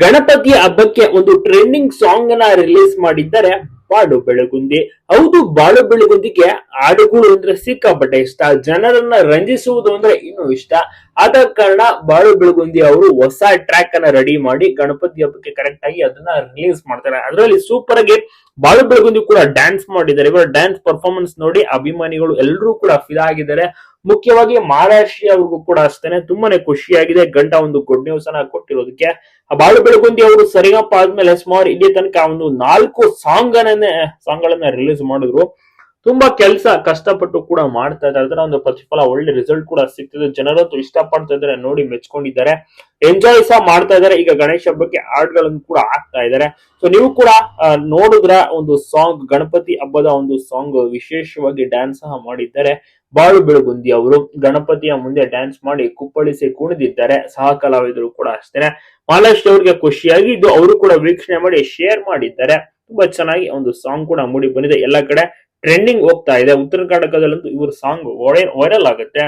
ಗಣಪತಿ ಹಬ್ಬಕ್ಕೆ ಒಂದು trending song ಅನ್ನ ರಿಲೀಸ್ ಮಾಡಿದ್ದಾರೆ ಬಾಳು ಬೆಳಗುಂದಿ. ಹೌದು, ಬಾಳು ಬೆಳಗುಂದಿಗೆ ಹಾಡುಗಳು ಅಂದ್ರೆ ಸಿಕ್ಕಾಪಟ್ಟೆ ಇಷ್ಟ. ಜನರನ್ನ ರಂಜಿಸುವುದು ಅಂದ್ರೆ ಇನ್ನೂ ಇಷ್ಟ. ಆದ ಕಾರಣ ಬಾಳು ಬೆಳಗುಂದಿ ಅವರು ಹೊಸ ಟ್ರ್ಯಾಕ್ ಅನ್ನ ರೆಡಿ ಮಾಡಿ ಗಣಪತಿ ಹಬ್ಬಕ್ಕೆ ಕರೆಕ್ಟ್ ಆಗಿ ಅದನ್ನ ರಿಲೀಸ್ ಮಾಡ್ತಾರೆ. ಅದರಲ್ಲಿ ಸೂಪರ್ ಆಗಿ ಬಾಳು ಬೆಳಗುಂದಿ ಕೂಡ ಡ್ಯಾನ್ಸ್ ಮಾಡಿದ್ದಾರೆ. ಇವರ ಡ್ಯಾನ್ಸ್ ಪರ್ಫಾರ್ಮೆನ್ಸ್ ನೋಡಿ ಅಭಿಮಾನಿಗಳು ಎಲ್ಲರೂ ಕೂಡ ಫಿದಾ ಆಗಿದ್ದಾರೆ. ಮುಖ್ಯವಾಗಿ ಮಹಾರಾಷ್ಟ್ರೀಯ ಅವ್ರಿಗೂ ಕೂಡ ಅಷ್ಟೇನೆ ತುಂಬಾನೇ ಖುಷಿಯಾಗಿದೆ. ಗಂಟ ಒಂದು ಗುಡ್ ನ್ಯೂಸ್ ಅನ್ನ ಕೊಟ್ಟಿರೋದಕ್ಕೆ. ಬಾಳು ಬೆಳಗುಂದಿ ಅವರು ಸರಿಗಪ್ಪ ಆದ್ಮೇಲೆ ಸುಮಾರು ಇಲ್ಲಿ ತನಕ ಒಂದು ನಾಲ್ಕು ಸಾಂಗ್ ಸಾಂಗ್ ಗಳನ್ನ ರಿಲೀಸ್ ಮಾಡಿದ್ರು. ತುಂಬಾ ಕೆಲಸ ಕಷ್ಟಪಟ್ಟು ಕೂಡ ಮಾಡ್ತಾ ಇದ್ದಾರೆ. ಅದರ ಒಂದು ಪ್ರತಿಫಲ, ಒಳ್ಳೆ ರಿಸಲ್ಟ್ ಕೂಡ ಸಿಗ್ತಿದೆ. ಜನರಂತೂ ಇಷ್ಟಪಡ್ತಾ ಇದ್ದಾರೆ, ನೋಡಿ ಮೆಚ್ಕೊಂಡಿದ್ದಾರೆ. ಎಂಜಾಯ್ ಸಹ ಮಾಡ್ತಾ ಇದ್ದಾರೆ. ಈಗ ಗಣೇಶ ಹಬ್ಬಕ್ಕೆ ಹಾಡ್ಗಳನ್ನು ಕೂಡ ಹಾಕ್ತಾ ಇದ್ದಾರೆ. ಸೊ ನೀವು ಕೂಡ ನೋಡಿದ್ರೆ ಒಂದು ಸಾಂಗ್ ಗಣಪತಿ ಹಬ್ಬದ ಒಂದು ಸಾಂಗ್ ವಿಶೇಷವಾಗಿ ಡ್ಯಾನ್ಸ್ ಸಹ ಮಾಡಿದ್ದಾರೆ. ಬಾಳು ಬೆಳಗುಂದಿ ಅವರು ಗಣಪತಿಯ ಮುಂದೆ ಡ್ಯಾನ್ಸ್ ಮಾಡಿ ಕುಪ್ಪಳಿಸಿ ಕುಣಿದಿದ್ದಾರೆ. ಸಹ ಕಲಾವಿದರು ಕೂಡ ಅಷ್ಟೇನೆ. ಅವ್ರಿಗೆ ಖುಷಿಯಾಗಿ ಇದು ಅವರು ಕೂಡ ವೀಕ್ಷಣೆ ಮಾಡಿ ಶೇರ್ ಮಾಡಿದ್ದಾರೆ. ತುಂಬಾ ಚೆನ್ನಾಗಿ ಒಂದು ಸಾಂಗ್ ಕೂಡ ಮೂಡಿ ಬಂದಿದೆ. ಎಲ್ಲ ಕಡೆ ಟ್ರೆಂಡಿಂಗ್ ಹೋಗ್ತಾ ಇದೆ. ಉತ್ತರ ಕರ್ನಾಟಕದಲ್ಲಂತೂ ಇವ್ರ ಸಾಂಗ್ ವೈರಲ್ ಆಗುತ್ತೆ.